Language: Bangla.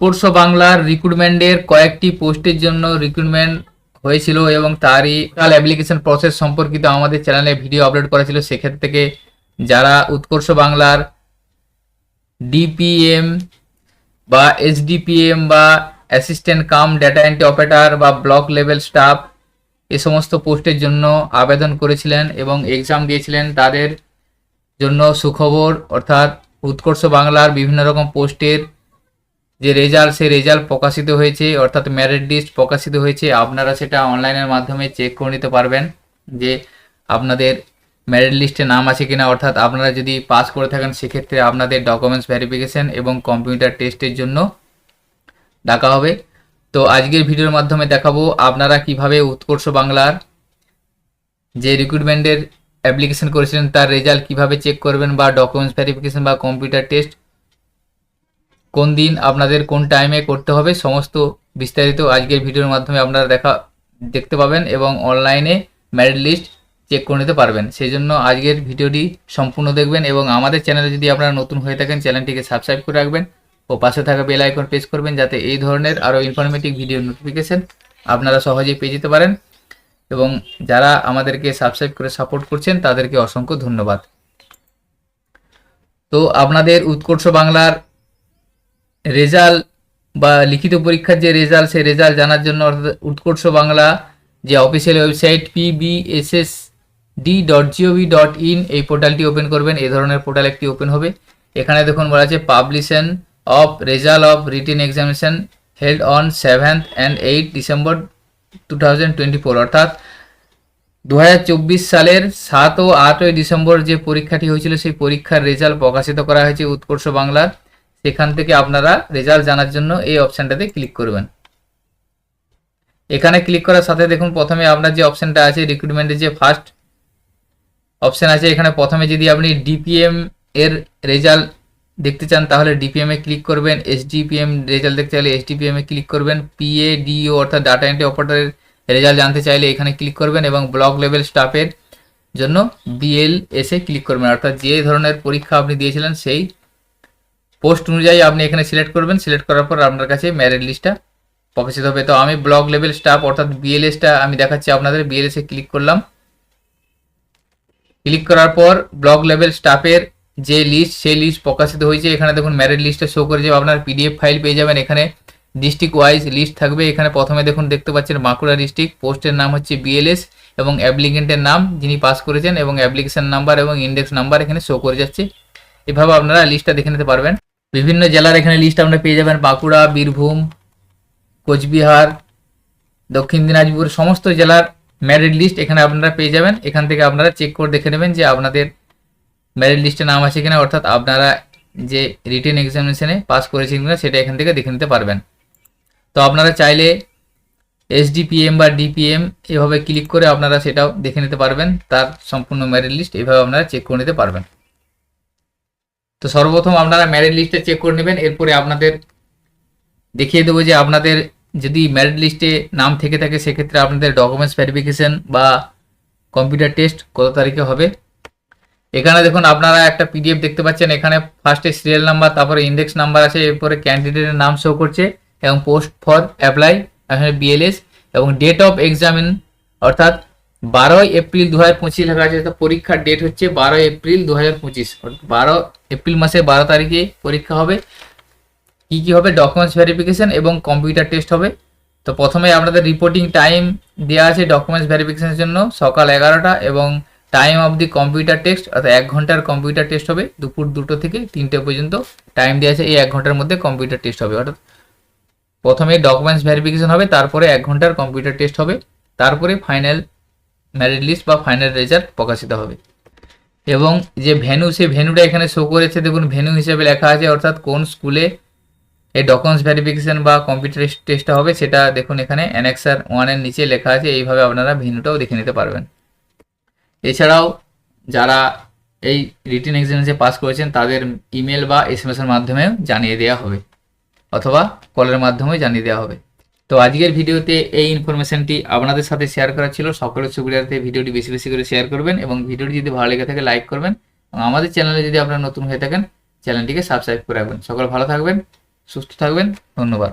উৎকর্ষ বাংলার রিক্রুটমেন্টের কয়েকটি পোস্টের জন্য রিক্রুটমেন্ট হয়েছিল এবং তারই অ্যাপ্লিকেশন প্রসেস সম্পর্কিত আমাদের চ্যানেলে ভিডিও আপলোড করা ছিল। সেক্ষেত্রে থেকে যারা উৎকর্ষ বাংলার ডিপিএম বা এসডিপিএম বা assistant cum data entry operator বা ব্লক লেভেল স্টাফ এ সমস্ত পোস্টের জন্য আবেদন করেছিলেন এবং এক্সাম দিয়েছিলেন। তাদের জন্য সুখবর অর্থাৎ উৎকর্ষ বাংলার বিভিন্ন রকম পোস্টের যে রেজাল্ট সেই রেজাল্ট প্রকাশিত হয়েছে, অর্থাৎ মেরিট লিস্ট প্রকাশিত হয়েছে, আপনারা সেটা অনলাইনের মাধ্যমে চেক করে নিতে পারবেন যে আপনাদের মেরিট লিস্টে নাম আছে কিনা। অর্থাৎ আপনারা যদি পাস করে থাকেন, সেক্ষেত্রে আপনাদের ডকুমেন্টস ভেরিফিকেশন এবং কম্পিউটার টেস্টের জন্য ডাকা হবে। তো আজকের ভিডিওর মাধ্যমে দেখাবো আপনারা কীভাবে উৎকর্ষ বাংলার যে রিক্রুটমেন্টের অ্যাপ্লিকেশন করেছিলেন, তার রেজাল্ট কীভাবে চেক করবেন বা ডকুমেন্টস ভেরিফিকেশন বা কম্পিউটার টেস্ট কোন দিন আপনাদের কোন টাইমে করতে হবে, সমস্ত বিস্তারিত আজকের ভিডিওর মাধ্যমে আপনারা দেখা, দেখতে পাবেন এবং অনলাইনে মেরিট লিস্ট চেক করে নিতে পারবেন। সেই জন্য আজকের ভিডিওটি সম্পূর্ণ দেখবেন এবং আমাদের চ্যানেলে যদি আপনারা নতুন হয়ে থাকেন চ্যানেলটিকে সাবস্ক্রাইব করে রাখবেন ও পাশে থাকা বেল আইকন প্রেস করবেন যাতে এই ধরনের আরও ইনফরমেটিভ ভিডিও নোটিফিকেশন আপনারা সহজেই পেয়ে যেতে পারেন এবং যারা আমাদেরকে সাবস্ক্রাইব করে সাপোর্ট করছেন, তাদেরকে অসংখ্য ধন্যবাদ। তো আপনাদের উৎকর্ষ বাংলার রেজাল্ট বা লিখিত পরীক্ষার যে রেজাল্ট, সেই রেজাল্ট জানার জন্য অর্থাৎ উৎকর্ষ বাংলা যে official website PBSS D dot GOV dot in এই পোর্টালটি ওপেন করবেন। এ ধরনের পোর্টাল একটি ওপেন হবে। এখানে দেখুন বলা আছে publication of result of written examination held on seventh and eight December two thousand twenty four অর্থাৎ দু হাজার চব্বিশ সালের সাত ও আটই ডিসেম্বর যে পরীক্ষাটি হয়েছিল, সেই পরীক্ষার রেজাল্ট প্রকাশিত করা হয়েছে উৎকর্ষ বাংলার। সেখান থেকে আপনারা রেজাল্ট জানার জন্য এই অপশানটাতে ক্লিক করবেন। এখানে ক্লিক করার সাথে দেখুন প্রথমে আপনার যে অপশানটা আছে রিক্রুটমেন্টের যে ফার্স্ট অপশান আছে, এখানে প্রথমে যদি আপনি ডিপিএম এর রেজাল্ট দেখতে চান, তাহলে ডিপিএম এ ক্লিক করবেন। এসডিপিএম রেজাল্ট দেখতে চাইলে এসডিপিএম এ ক্লিক করবেন। পিএ ডিও অর্থাৎ ডাটা এন্ট্রি অপারেটরের রেজাল্ট জানতে চাইলে এখানে ক্লিক করবেন এবং ব্লক লেভেল স্টাফের জন্য বিএল এসে ক্লিক করবেন। অর্থাৎ যে ধরনের পরীক্ষা আপনি দিয়েছিলেন, সেই পোস্ট অনুযায়ী আপনি এখানে সিলেক্ট করবেন। সিলেক্ট করার পর আপনার কাছে মেরিট লিস্টটা প্রকাশিত হবে। তো আমি ব্লক লেভেল স্টাফ অর্থাৎ বিএলএসটা আমি দেখাচ্ছি আপনাদের। বিএলএসে ক্লিক করলাম। ক্লিক করার পর ব্লক লেভেল স্টাফের যে লিস্ট সেই লিস্ট প্রকাশিত হয়েছে। এখানে দেখুন মেরিট লিস্টে শো করে যাবে আপনার পিডিএফ ফাইল পেয়ে যাবেন। এখানে ডিস্ট্রিক্ট ওয়াইজ লিস্ট থাকবে। এখানে প্রথমে দেখুন, দেখতে পাচ্ছেন বাঁকুড়া ডিস্ট্রিক্ট পোস্টের নাম হচ্ছে বিএলএস এবং অ্যাপ্লিকেন্টের নাম যিনি পাস করেছেন এবং অ্যাপ্লিকেশন নাম্বার এবং ইন্ডেক্স নাম্বার এখানে শো করে যাচ্ছে। এভাবে আপনারা লিস্টটা দেখে নিতে পারবেন। বিভিন্ন জেলার এখানে লিস্ট আপনারা পেয়ে যাবেন। বাঁকুড়া, বীরভূম, কোচবিহার, দক্ষিণ দিনাজপুর, সমস্ত জেলার মেরিট লিস্ট এখানে আপনারা পেয়ে যাবেন। এখান থেকে আপনারা চেক করে দেখে নেবেন যে আপনাদের মেরিট লিস্টে নাম আছে কিনা, অর্থাৎ আপনারা যে রিটেন এক্সামিনেশনে পাস করেছেন কিনা, সেটা এখান থেকে দেখে নিতে পারবেন। তো আপনারা চাইলে এসডিপিএম বা ডিপিএম এভাবে ক্লিক করে আপনারা সেটাও দেখে নিতে পারবেন। তার সম্পূর্ণ মেরিট লিস্ট এভাবে আপনারা চেক করে নিতে পারবেন। তো সর্বপ্রথম আপনারা মেরিট লিস্টে চেক করে নেবেন, এরপরে আপনাদের দেখিয়ে দেবো যে আপনাদের যদি মেরিট লিস্টে নাম থেকে থাকে, সেক্ষেত্রে আপনাদের ডকুমেন্টস ভেরিফিকেশন বা কম্পিউটার টেস্ট কত তারিখে হবে। এখানে দেখুন আপনারা একটা পিডিএফ দেখতে পাচ্ছেন, এখানে ফার্স্টে সিরিয়াল নাম্বার তারপরে ইন্ডেক্স নাম্বার আছে, এরপরে ক্যান্ডিডেটের নাম শো করছে, এবং পোস্ট ফর অ্যাপ্লাই এখানে বিএলএস এবং ডেট অফ এক্সামিন অর্থাৎ বারোই এপ্রিল দু হাজার পঁচিশ লেখা আছে তো পরীক্ষার ডেট হচ্ছে বারোই এপ্রিল দু হাজার পঁচিশ। বারো এপ্রিল মাসে বারো তারিখে পরীক্ষা হবে। কি কি হবে? ডকুমেন্টস ভেরিফিকেশন এবং কম্পিউটার টেস্ট হবে। তো প্রথমে আপনাদের রিপোর্টিং টাইম দেওয়া আছে ডকুমেন্টস ভেরিফিকেশনের জন্য সকাল এগারোটা এবং time of the computer test অর্থাৎ এক ঘণ্টার কম্পিউটার টেস্ট হবে। দুপুর দুটো থেকে তিনটে পর্যন্ত টাইম দেওয়া আছে। এই এক ঘণ্টার মধ্যে কম্পিউটার টেস্ট হবে। অর্থাৎ প্রথমে ডকুমেন্টস ভেরিফিকেশন হবে, তারপরে এক ঘণ্টার কম্পিউটার টেস্ট হবে। তারপরে ফাইনাল মেরিট লিস্ট বা ফাইনাল রেজাল্ট প্রকাশিত হবে। এবং যে ভেনু সেই ভেনুটা এখানে শো করেছে, দেখুন ভেনু হিসেবে লেখা আছে, অর্থাৎ কোন স্কুলে এই ডকুমেন্টস ভেরিফিকেশন বা কম্পিউটার টেস্টটা হবে, সেটা দেখুন এখানে অ্যানেক্সার ওয়ানের নিচে লেখা আছে, এইভাবে আপনারা ভেনুটাও দেখে নিতে পারবেন। এছাড়াও যারা এই রিটেন এক্সামিনেশনে পাস করেছেন, তাদের ইমেল বা এস এর মাধ্যমেও জানিয়ে দেওয়া হবে, অথবা কলের মাধ্যমেও জানিয়ে দেওয়া হবে। তো আজকের ভিডিওতে এই ইনফরমেশনটি আপনাদের সাথে শেয়ার করা ছিল। সকলের সুবিধার্থে ভিডিওটি বেশি বেশি করে শেয়ার করবেন এবং ভিডিওটি যদি ভালো লেগে থাকে লাইক করবেন এবং আমাদের চ্যানেলে যদি আপনারা নতুন হয়ে থাকেন চ্যানেলটিকে সাবস্ক্রাইব করে রাখবেন। সকল ভালো থাকবেন, সুস্থ থাকবেন, ধন্যবাদ।